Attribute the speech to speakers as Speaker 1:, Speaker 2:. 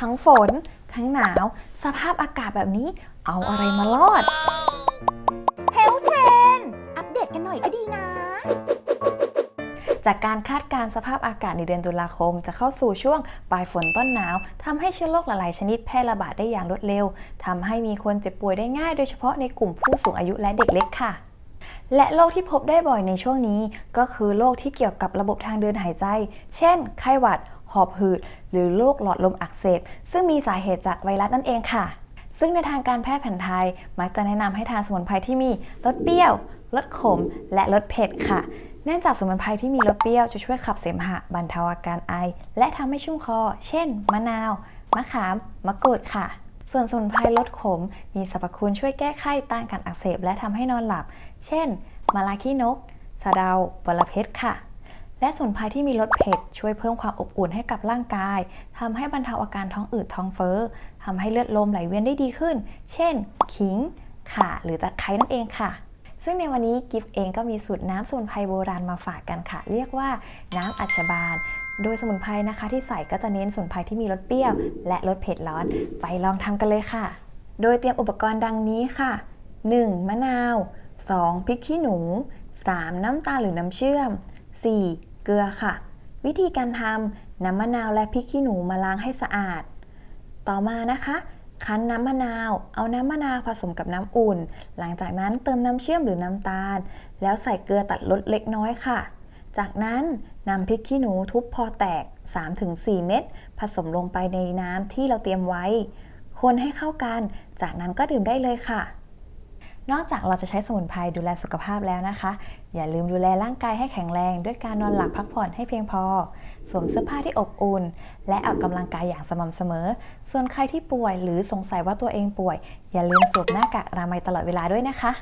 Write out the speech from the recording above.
Speaker 1: ทั้งฝน ทั้งหนาว สภาพอากาศแบบนี้ เอาอะไรมารอด
Speaker 2: เฮลเทรนอัปเดตกันหน่อยก็ดีนะ
Speaker 1: จากการคาดการณ์สภาพอากาศในเดือนตุลาคม จะเข้าสู่ช่วงปลายฝนต้นหนาวทำให้เชื้อโรคหลายๆ ชนิดแพร่ระบาดได้อย่างรวดเร็วทำให้มีคนเจ็บป่วยได้ง่าย โดยเฉพาะในกลุ่มผู้สูงอายุและเด็กเล็กค่ะและโรคที่พบได้บ่อยในช่วงนี้ ก็คือโรคที่เกี่ยวกับระบบทางเดินหายใจ เช่น ไข้หวัด หอบหืด หรือโรคหลอดลมอักเสบ ซึ่งมีสาเหตุจากไวรัสนั่นเองค่ะ ซึ่งในทางการแพทย์แผนไทย มักจะแนะนำให้ทานสมุนไพรที่มีรสเปรี้ยว รสขม และรสเผ็ดค่ะ เนื่องจากสมุนไพรที่มีรสเปรี้ยวจะช่วยขับเสมหะ บรรเทาอาการไอ และทำให้ชุ่มคอ เช่น มะนาว มะขาม มะกรูดค่ะส่วนสมุนไพรลดขม มีสรรพคุณช่วยแก้ไข้ต้านการอักเสบและทำให้นอนหลับ เช่นมะลาขี้นก สะเดาบอรเพ็ดค่ะ และสมุนไพรที่มีรสเผ็ดช่วยเพิ่มความอบอุ่นให้กับร่างกายทำให้บรรเทาอาการท้องอืดท้องเฟ้อทำให้เลือดลมไหลเวียนได้ดีขึ้น เช่น ขิง ข่า หรือตะไคร้นั่นเองค่ะซึ่งในวันนี้กิฟเองก็มีสูตรน้ำสมุนไพรโบราณมาฝากกันค่ะ เรียกว่าน้ำอัญชบาลโดยสมุนไพรนะคะ ที่ใส่ก็จะเน้นสมุนไพรที่มีรสเปรี้ยว และรสเผ็ดร้อน ไปลองทำกันเลยค่ะ โดยเตรียมอุปกรณ์ดังนี้ค่ะ 1. มะนาว 2. พริกขี้หนู 3. น้ำตาลหรือน้ำเชื่อม 4. เกลือค่ะ วิธีการทำน้ำมะนาวและพริกขี้หนูมาล้างให้สะอาด ต่อมานะคะคั้นน้ำมะนาว เอาน้ำมะนาวผสมกับน้ำอุ่น หลังจากนั้นเติมน้ำเชื่อมหรือน้ำตาล แล้วใส่เกลือตัดรสเล็กน้อยค่ะ จากนั้นนำพริกขี้หนูทุบพอแตก 3-4 เม็ดผสมลงไปในน้ำที่เราเตรียมไว้ คนให้เข้ากัน จากนั้นก็ดื่มได้เลยค่ะ นอกจากเราจะใช้สมุนไพรดูแลสุขภาพแล้วนะคะ อย่าลืมดูแลร่างกายให้แข็งแรง ด้วยการนอนหลับพักผ่อนให้เพียงพอ สวมเสื้อผ้าที่อบอุ่น และออกกำลังกายอย่างสม่ำเสมอ ส่วนใครที่ป่วยหรือสงสัยว่าตัวเองป่วย อย่าลืมสวมหน้ากากอนามัยตลอดเวลาด้วยนะคะ